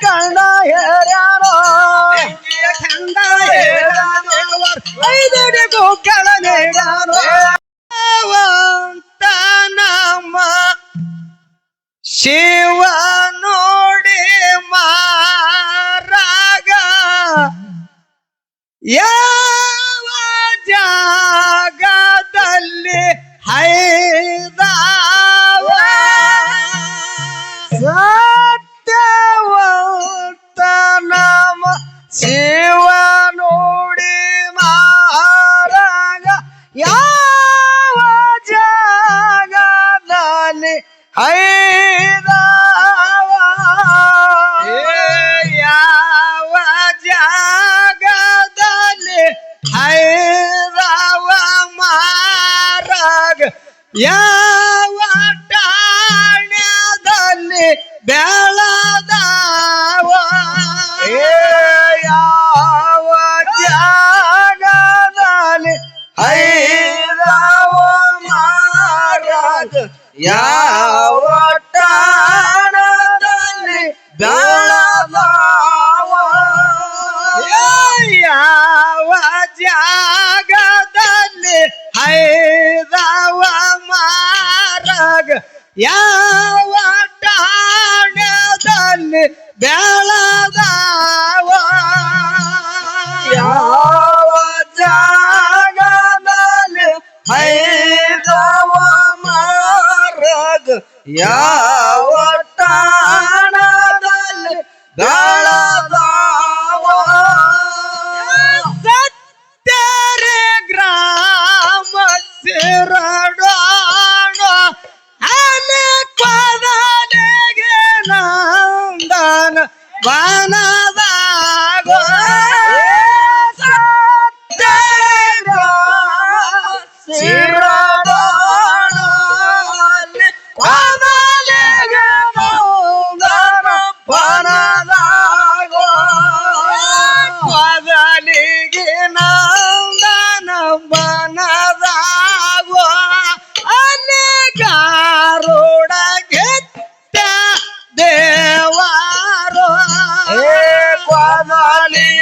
ಕಂಡ ಹೇಳ್ಯಾರೋ ಕಂಡ ಐದರಿಗೂ ಕೆಳ ನೀಡಾರೋ ನಮ್ಮ ಶಿವ ನೋಡಿ ಮಾರಾಗ. ಯಾ ಯಾ ವಾಟಾಣದಲ್ಲಿ ಬೆಳಗಾವ ಯಾವ ಜಾಗದಲ್ಲಿ ಹೈದವ ಮಾರಗ ಯಾ money.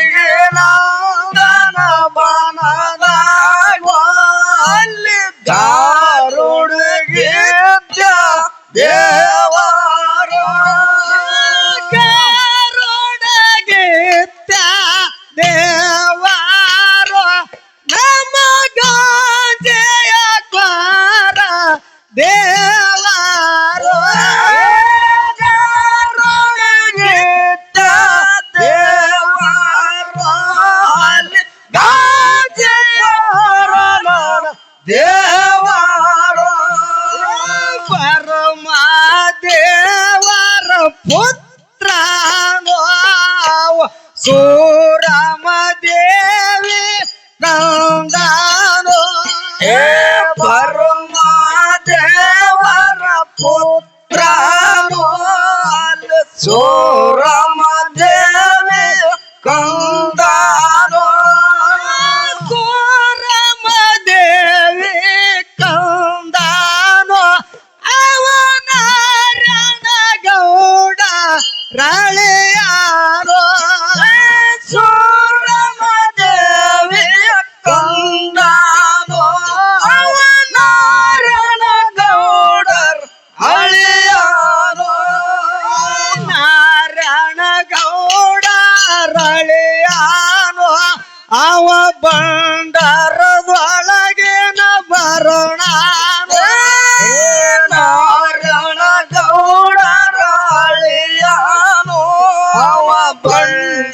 ಪುತ್ರ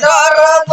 दर्द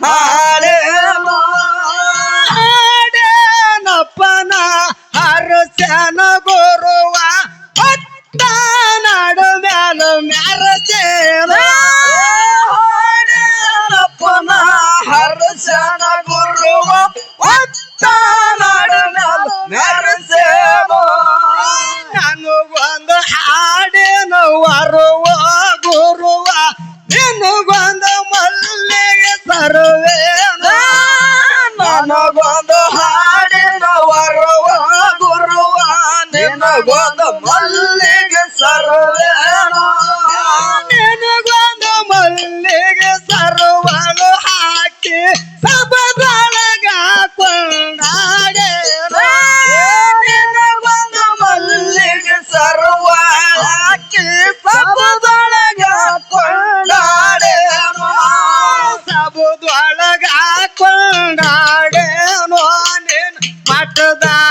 嗨 காட்டுதா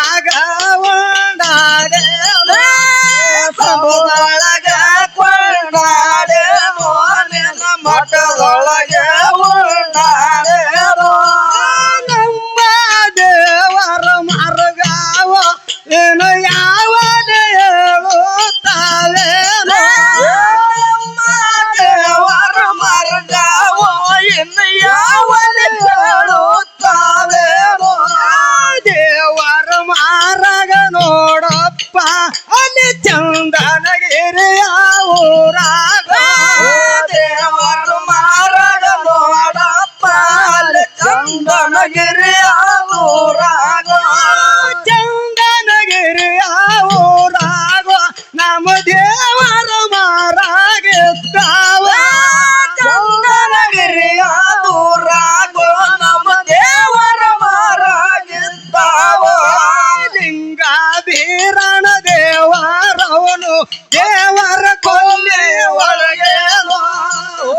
ದೇವರ ಕೊಲ್ಲೆ ಒಳಗೆ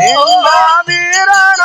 ಲಿಂಗ ಬೀರಣ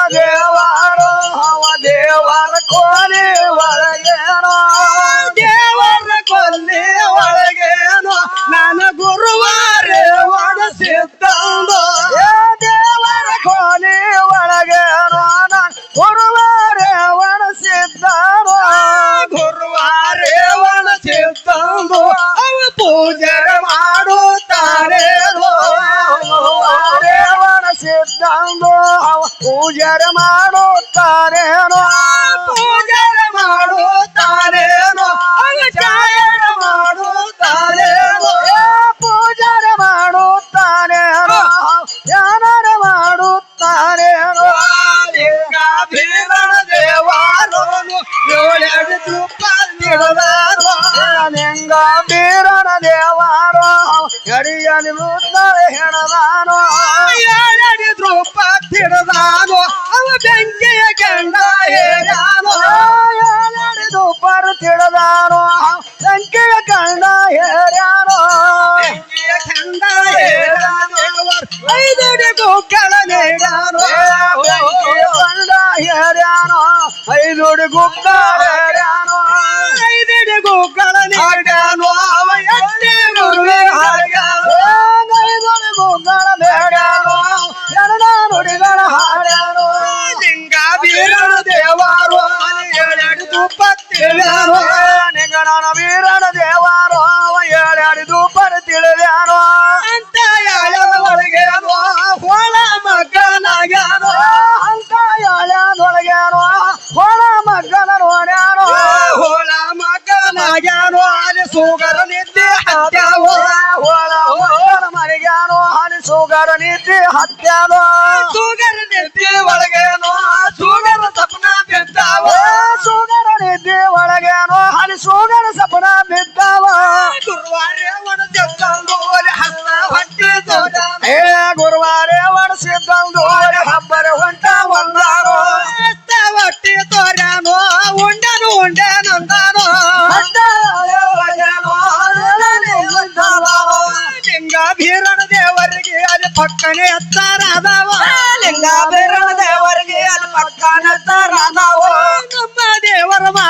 Okay. పక్కనే ఎత్తారాదావో. లింగాభిరణ దేవరికి అది పక్కన ఎత్తారాదావో. దేవరమా